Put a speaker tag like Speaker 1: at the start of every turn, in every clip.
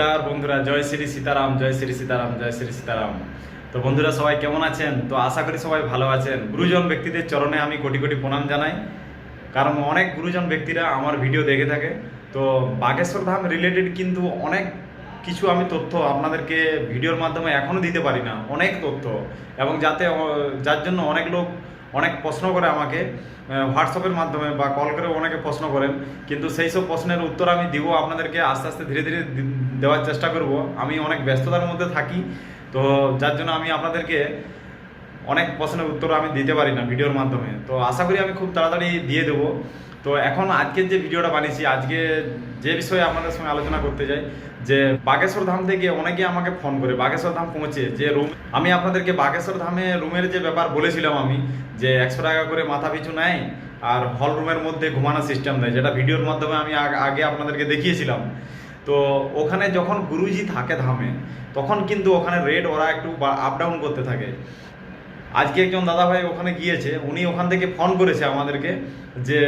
Speaker 1: নমস্কার বন্ধুরা, জয় শ্রী সীতারাম, জয় শ্রী সীতারাম, জয় শ্রী সীতারাম। তো বন্ধুরা, সবাই কেমন আছেন? তো আশা করি সবাই ভালো আছেন। গুরুজন ব্যক্তিদের চরণে আমি কোটি কোটি প্রণাম জানাই। কারণ অনেক গুরুজন ব্যক্তিরা আমার ভিডিও দেখে থাকে। তো বাগেশ্বর ধাম রিলেটেড কিন্তু অনেক কিছু আমি তথ্য আপনাদেরকে ভিডিওর মাধ্যমে এখনও দিতে পারি না। অনেক তথ্য। এবং যাতে যার জন্য অনেক লোক অনেক প্রশ্ন করে আমাকে হোয়াটসঅ্যাপের মাধ্যমে বা কল করে অনেকে প্রশ্ন করেন। কিন্তু সেই সব প্রশ্নের উত্তর আমি দিব আপনাদেরকে আস্তে আস্তে ধীরে ধীরে দেওয়ার চেষ্টা করব। আমি অনেক ব্যস্ততার মধ্যে থাকি, তো যার জন্য আমি আপনাদেরকে অনেক প্রশ্নের উত্তর আমি দিতে পারি না ভিডিওর মাধ্যমে। তো আশা করি আমি খুব তাড়াতাড়ি দিয়ে দেবো। তো এখন আজকের যে ভিডিওটা বানিয়েছি, আজকে যে বিষয়ে আপনাদের সঙ্গে আলোচনা করতে চাই যে বাগেশ্বর ধাম থেকে অনেকে আমাকে ফোন করে, বাগেশ্বর ধাম পৌঁছে যে রুম, আমি আপনাদেরকে বাগেশ্বর ধামে রুমের যে ব্যাপার বলেছিলাম আমি, যে একশো টাকা করে মাথা পিছু নেয় আর হল রুমের মধ্যে ঘুমানোর সিস্টেম দেয়, যেটা ভিডিওর মাধ্যমে আমি আগে আপনাদেরকে দেখিয়েছিলাম। তো ওখানে যখন গুরুজি থাকে ধামে, তখন কিন্তু ওখানে রেট ওরা একটু আপ ডাউন করতে থাকে। আজকে একজন দাদাভাই ওখানে গিয়েছে, উনি ওখান থেকে ফোন করেছে আমাদেরকে যে,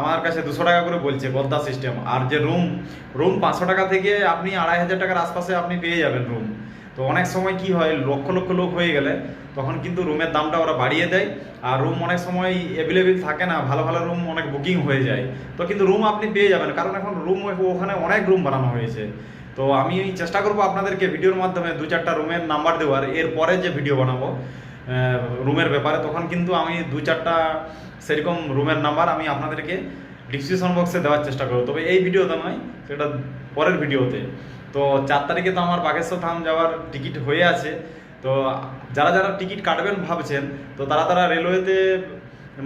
Speaker 1: আমার কাছে দুশো টাকা করে বলছে গদ্দা সিস্টেম আর যে রুম রুম পাঁচশো টাকা থেকে আপনি আড়াই হাজার টাকার আশপাশে আপনি পেয়ে যাবেন রুম তো অনেক সময় কি হয়, লক্ষ লক্ষ লোক হয়ে গেলে তখন কিন্তু রুমের দামটা ওরা বাড়িয়ে দেয়। আর রুম অনেক সময় অ্যাভেলেবেল থাকে না, ভালো ভালো রুম অনেক বুকিং হয়ে যায়। তো কিন্তু রুম আপনি পেয়ে যাবেন, কারণ এখন রুম ওখানে অনেক রুম বানানো হয়েছে। তো আমি চেষ্টা করব আপনাদেরকে ভিডিওর মাধ্যমে দু চারটা রুমের নাম্বার দেওয়ার, এর পরে যে ভিডিও বানাবো রুমের ব্যাপারে, তখন কিন্তু আমি দু চারটা সেরকম রুমের নাম্বার আমি আপনাদেরকে ডিসক্রিপশন বক্সে দেওয়ার চেষ্টা করব। তবে এই ভিডিওতে নয়, সেটা পরের ভিডিওতে। তো চার তারিখে তো আমার বাগেশ্বর ধাম যাওয়ার টিকিট হয়ে আছে। তো যারা যারা টিকিট কাটবেন ভাবছেন, তো তারা তারা রেলওয়েতে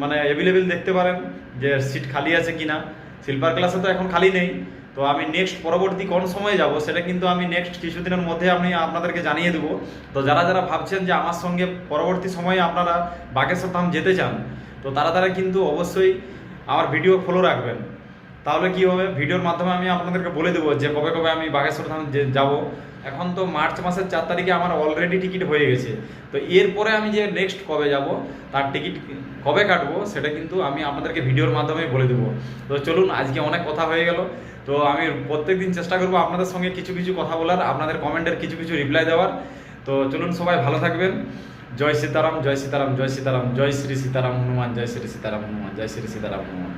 Speaker 1: মানে অ্যাভেলেবেল দেখতে পারেন যে সিট খালি আছে কিনা। স্লিপার ক্লাসে তো এখন খালি নেই। তো আমি নেক্সট পরবর্তী কোন সময়ে যাব সেটা কিন্তু আমি নেক্সট কিছুদিনের মধ্যে আমি আপনাদেরকে জানিয়ে দেবো। তো যারা যারা ভাবছেন যে আমার সঙ্গে পরবর্তী সময়ে আপনারা বাগেশ্বর ধাম যেতে চান, তো তারা তারা কিন্তু অবশ্যই আমার ভিডিও ফলো রাখবেন। তাহলে কি হবে? ভিডিওর মাধ্যমে আমি আপনাদেরকে বলে দেবো যে কবে কবে আমি বাগেশ্বর ধাম যাব। এখন তো মার্চ মাসের চার তারিখে আমার অলরেডি টিকিট হয়ে গেছে। তো এরপরে আমি যে নেক্সট কবে যাব, তার টিকিট কবে কাটবো, সেটা কিন্তু আমি আপনাদেরকে ভিডিওর মাধ্যমেই বলে দেবো। তো চলুন, আজকে অনেক কথা হয়ে গেল। তো আমি প্রত্যেক দিন চেষ্টা করব আপনাদের সঙ্গে কিছু কিছু কথা বলার, আপনাদের কমেন্টের কিছু কিছু রিপ্লাই দেওয়ার। তো চলুন, সবাই ভালো থাকবেন। জয় সীতারাম জয় সীতারাম জয় সীতারাম, জয় শ্রী সীতারাম হনুমান, জয় শ্রী সীতারাম হনুমান, জয় শ্রী সীতারাম হনুমান।